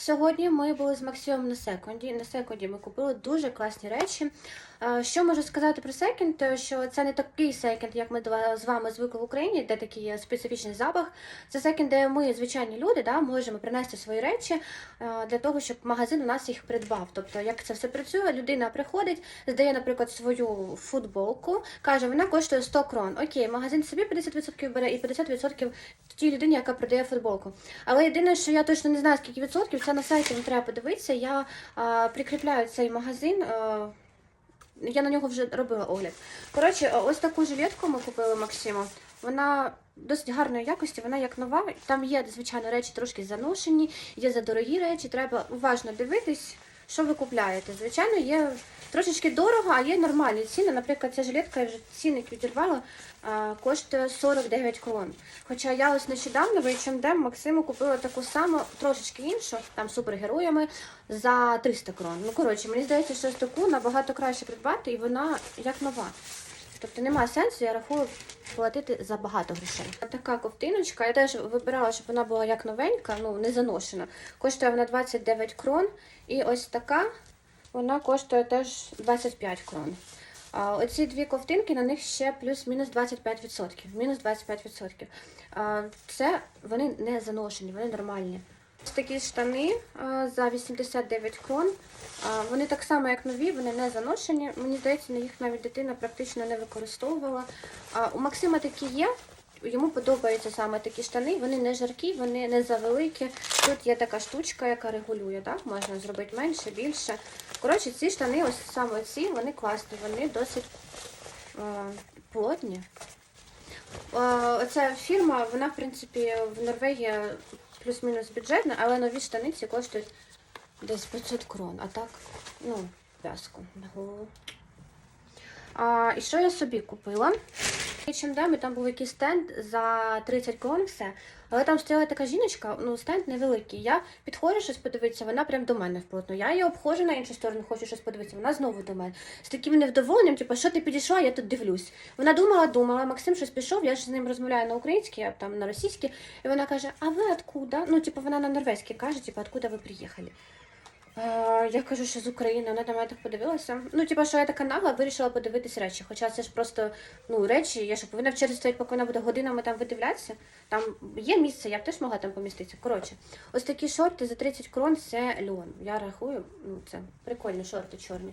Сьогодні ми були з Максимом на секунді. На секунді ми купили дуже класні речі. Е, Що можу сказати про секонд? Те, Що це не такий секонд, як ми з вами звикли в Україні, де такий специфічний запах. Це секонд, де ми, звичайні люди, да, можемо принести свої речі е, для того, щоб магазин у нас їх придбав. Тобто, як це все працює, людина приходить, здає, наприклад, свою футболку, каже, вона коштує 100 крон. Окей, магазин собі 50% бере і 50% тій людині, яка продає футболку. Але єдине, що я точно не знаю, скільки відсотків, це на сайті не треба подивитися. Я а, прикріпляю цей магазин. А, я на нього вже робила огляд. Коротше, ось таку жилетку ми купили Максиму. Вона досить гарної якості, вона як нова. Там є, звичайно, речі трошки заношені, є за дорогі речі. Треба уважно дивитись, що ви купляєте. Звичайно, є трошечки дорого, а є нормальні ціни. Наприклад, ця жилетка я вже цінник відірвала, коштує 49 крон. Хоча я ось нещодавно в H&M Максиму купила таку саму, трошечки іншу, там супергероями, за 300 крон. Ну, коротше, мені здається, що таку набагато краще придбати, і вона як нова. Тобто немає сенсу, я рахую платити за багато грошей. Така ковтиночка, я теж вибирала, щоб вона була як новенька, ну не заношена. Коштує вона 29 крон. І ось така вона коштує теж 25 крон. А оці дві ковтинки на них ще плюс-мінус 25%. Мінус 25%. А, це вони не заношені, вони нормальні. Ось такі штани за 89 крон. Вони так само, як нові, вони не заношені. Мені здається, їх навіть дитина практично не використовувала. У Максима такі є. Йому подобаються саме такі штани. Вони не жаркі, вони не завеликі. Тут є така штучка, яка регулює, так? Можна зробити менше, більше. Коротше, ці штани, ось саме ці, вони класні, вони досить е, плотні. Е, оця фірма, вона, в принципі, в Норвегії плюс-мінус бюджетна, але нові штани ці коштують десь 500 крон. А так, ну, в'язку. А, і що я собі купила? H&M, там був якийсь стенд за 30 крон все. Але там стояла така жіночка, ну стенд невеликий. Я підходжу щось подивитися, вона прям до мене вплотно. Я її обходжу на іншу сторону, хочу щось подивитися. Вона знову до мене. З таким невдоволенням, типу, що ти підійшла, я тут дивлюсь. Вона думала, думала, Максим щось пішов, я ж з ним розмовляю на українській, а там на російській, і вона каже: А ви откуда? Ну, типу, вона на норвезькій каже, типу, откуда ви приїхали? Е, Я кажу, що з України, вона на мене так подивилася. Ну, типа, що я така нагла, вирішила подивитись речі. Хоча це ж просто ну, речі, я що повинна в черзі стояти, поки вона буде годинами там видивлятися. Там є місце, я б теж могла там поміститися. Коротше, ось такі шорти за 30 крон це льон. Я рахую, ну це прикольні шорти чорні.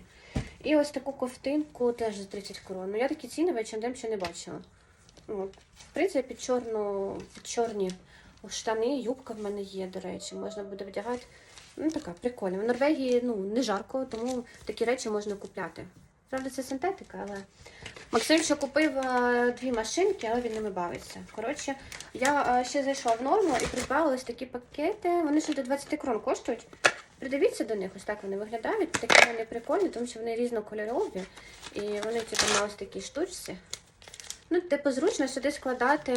І ось таку ковтинку теж за 30 крон. Ну я такі ціни в H&M ще не бачила. От. в принципі, під, чорну, під чорні штани, юбка в мене є, до речі, можна буде вдягати. Ну, така прикольна. В Норвегії ну, не жарко, тому такі речі можна купляти. Правда, це синтетика, але. Максим ще купив е, дві машинки, але він ними бавиться. Коротше, я е, ще зайшла в норму і придбала ось такі пакети. Вони ще до 20 крон коштують. Придивіться до них, ось так вони виглядають. Такі вони прикольні, тому що вони різнокольорові. І вони типу, на ось такій штучці. Ну, типу, зручно сюди складати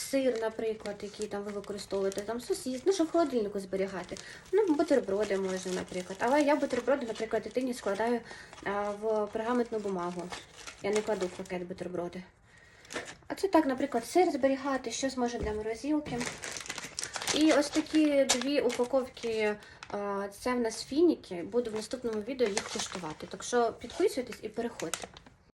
сир, наприклад, який там ви використовуєте, там сосіс, ну, щоб в холодильнику зберігати. Ну, бутерброди можна, наприклад. Але я бутерброди, наприклад, дитині складаю а, в пергаментну бумагу. Я не кладу в пакет бутерброди. А це так, наприклад, сир зберігати, щось може для морозилки. І ось такі дві упаковки. Це в нас фініки. Буду в наступному відео їх куштувати. Так що підписуйтесь і переходьте.